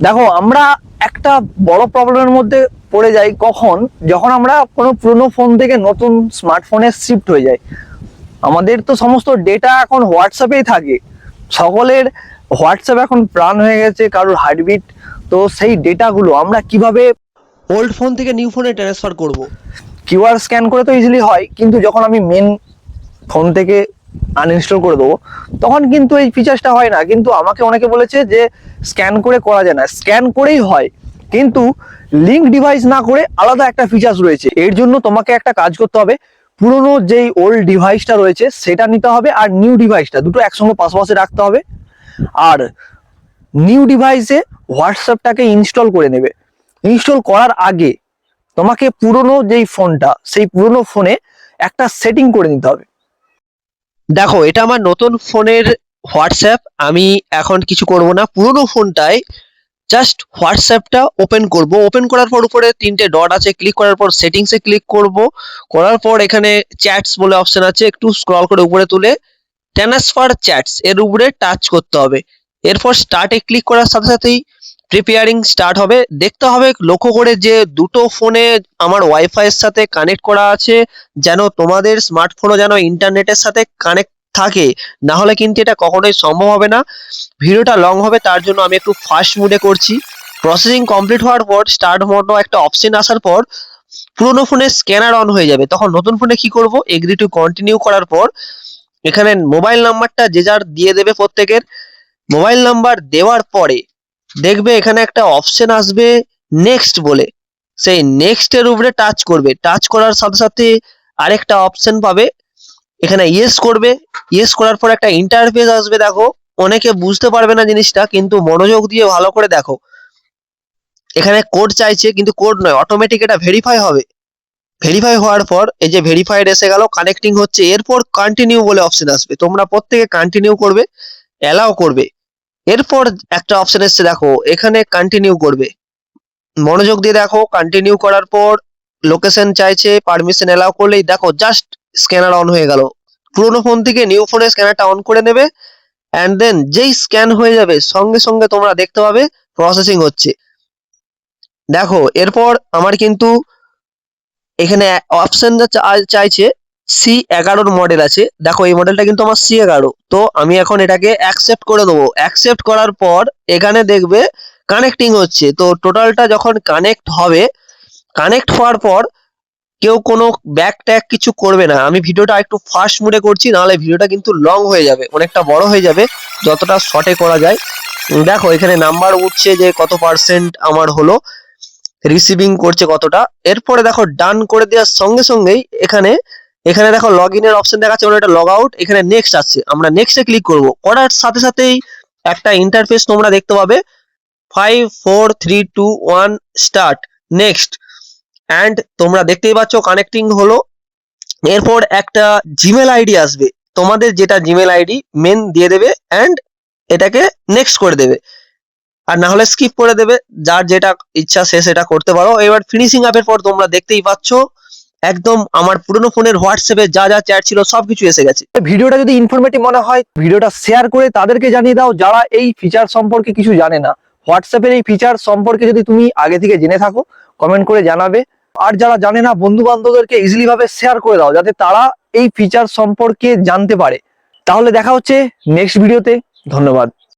দেখো আমরা একটা বড় প্রবলেমের মধ্যে পড়ে যাই কখন? যখন আমরা কোনো পুরনো ফোন থেকে নতুন স্মার্টফোনে শিফট হয়ে যাই। আমাদের তো সমস্ত ডেটা এখন হোয়াটসঅ্যাপেই থাকে। সকলের হোয়াটসঅ্যাপ এখন প্রাণ হয়ে গেছে কারোর হার্টবিট তো সেই ডেটাগুলো আমরা কীভাবে ওল্ড ফোন থেকে নিউ ফোনে ট্রান্সফার করব? কিউআর স্ক্যান করে তো ইজিলি হয় কিন্তু যখন আমি মেন ফোন থেকে আনইনস্টল করে দেবো। তখন কিন্তু এই ফিচার্সটা হয় না। কিন্তু আমাকে অনেকে বলেছে যে স্ক্যান করে করা যায় না। স্ক্যান করেই হয়। কিন্তু লিঙ্ক ডিভাইস না করে আলাদা একটা ফিচার্স রয়েছে। এর জন্য তোমাকে একটা কাজ করতে হবে। পুরনো যেই ওল্ড ডিভাইসটা রয়েছে, সেটা নিতে হবে আর নিউ ডিভাইসটা দুটো একসঙ্গে পাশাপাশি রাখতে হবে। আর নিউ ডিভাইসে হোয়াটসঅ্যাপটাকে ইনস্টল করে নেবে। ইনস্টল করার আগে তোমাকে পুরনো যেই ফোনটা সেই পুরনো ফোনে একটা সেটিং করে নিতে হবে। দেখো, এটা আমার নতুন ফোনের হোয়াটসঅ্যাপ, আমি এখন কিছু করব না। পুরোনো ফোনটায় জাস্ট হোয়াটসঅ্যাপটা ওপেন করব। ওপেন করার পর উপরে তিনটে ডট আছে ক্লিক করার পর সেটিংসে ক্লিক করব। করার পর এখানে চ্যাটস বলে অপশন আছে, একটু স্ক্রল করে উপরে তুলে ট্রান্সফার চ্যাটস এর উপরে টাচ করতে হবে। এরপর স্টার্টে ক্লিক করার সাথে সাথেই প্রিপেয়ারিং স্টার্ট হবে। দেখতে হবে লক্ষ্য করে যে দুটো ফোনে আমার ওয়াইফাই এর সাথে কানেক্ট করা আছে, যেন তোমাদের স্মার্টফোনও যেন ইন্টারনেটের সাথে কানেক্ট থাকে। না হলে কিন্তু এটা কখনোই সম্ভব হবে না। ভিডিওটা লং হবে, তার জন্য আমি একটু ফাস্ট মুডে করছি। প্রসেসিং কমপ্লিট হওয়ার পর স্টার্ট মোডও একটা অপশন আসার পর, পুরোনো ফোনে স্ক্যানার অন হয়ে যাবে। তখন নতুন ফোনে কি করব? এগ্রি টু কন্টিনিউ করার পর, এখানে মোবাইল নাম্বারটা যে যার দিয়ে দেবে প্রত্যেকের। মোবাইল নাম্বার দেওয়ার পরে দেখবে এখানে একটা অপশন আসবে নেক্সট বলে। সেই নেক্সট এর উপরে টাচ করবে। টাচ করার সাথে সাথে আরেকটা অপশন পাবে। এখানে ইয়েস করবে। ইয়েস করার পর একটা ইন্টারফেস আসবে, দেখো। অনেকে বুঝতে পারবে না জিনিসটা, কিন্তু মনোযোগ দিয়ে ভালো করে দেখো। এখানে কোড চাইছে, কিন্তু কোড নয় অটোমেটিক এটা ভেরিফাই হবে। ভেরিফাই হওয়ার পর, এই যে ভেরিফাইড এসে গেল কানেক্টিং হচ্ছে। এরপর কন্টিনিউ বলে অপশন আসবে। তোমরা প্রত্যেকে কন্টিনিউ করবে অ্যালাউ করবে। এরপর একটা অপশন এসছে, দেখো, এখানে কন্টিনিউ করবে। মনোযোগ দিয়ে দেখো কন্টিনিউ করার পর লোকেশন চাইছে পারমিশন অ্যালাউ করলেই দেখো জাস্ট স্ক্যানার অন হয়ে গেল। পুরোনো ফোন থেকে নিউ ফোনে স্ক্যানারটা অন করে নেবে অ্যান্ড দেন যেই স্ক্যান হয়ে যাবে, সঙ্গে সঙ্গে তোমরা দেখতে পাবে প্রসেসিং হচ্ছে। দেখো, এরপর আমার কিন্তু এখানে অপশন চাইছে সি এগারোর মডেল আছে। দেখো, এই মডেলটা কিন্তু আমার সি এগারো। তো আমি এখন এটাকে অ্যাকসেপ্ট করে দেবো। অ্যাকসেপ্ট করার পর এখানে দেখবে কানেক্টিং হচ্ছে। তো টোটালটা যখন কানেক্ট হবে কানেক্ট হওয়ার পর কেউ কোনো ব্যাক ট্যাগ কিছু করবে না। আমি ভিডিওটা একটু ফাস্ট মুডে করছি, নাহলে ভিডিওটা কিন্তু লং হয়ে যাবে, অনেকটা বড় হয়ে যাবে, যতটা শর্টে করা যায়। দেখো, এখানে নাম্বার উঠছে যে কত পার্সেন্ট আমার হলো রিসিভিং করছে কতটা। এরপরে দেখো ডান করে দেওয়ার সঙ্গে সঙ্গেই এখানে এখানে দেখো লগ ইনের অপশন দেখাচ্ছে ওটা একটা লগ আউট এখানে নেক্সট আছে আমরা নেক্সটে ক্লিক করব। করার সাথে সাথেই একটা ইন্টারফেস তোমরা দেখতে পাবে। Five four three two one start next and তোমরা দেখতেই পাচ্ছ কানেক্টিং হলো। এরপর একটা জিমেল আইডি আসবে। তোমাদের যেটা জিমেল আইডি মেন দিয়ে দেবে অ্যান্ড এটাকে নেক্সট করে দেবে। আর না হলে স্কিপ করে দেবে। যার যেটা ইচ্ছা সে সেটা করতে পারো। এবার ফিনিশিং আপের পর তোমরা দেখতেই পাচ্ছ একদম আমার পুরোনো ফোনের হোয়াটসঅ্যাপে যা যা চ্যাট ছিল সবকিছু এসে গেছে। ভিডিওটা যদি ইনফরমেটিভ মনে হয়, ভিডিওটা শেয়ার করে তাদেরকে জানিয়ে দাও যারা এই ফিচার সম্পর্কে কিছু জানে না। হোয়াটসঅ্যাপের এই ফিচার সম্পর্কে যদি তুমি আগে থেকে জেনে থাকো কমেন্ট করে জানাবে। আর যারা জানে না বন্ধু বান্ধবদেরকে ইজিলি ভাবে শেয়ার করে দাও, যাতে তারা এই ফিচার সম্পর্কে জানতে পারে। তাহলে দেখা হচ্ছে নেক্সট ভিডিওতে ধন্যবাদ।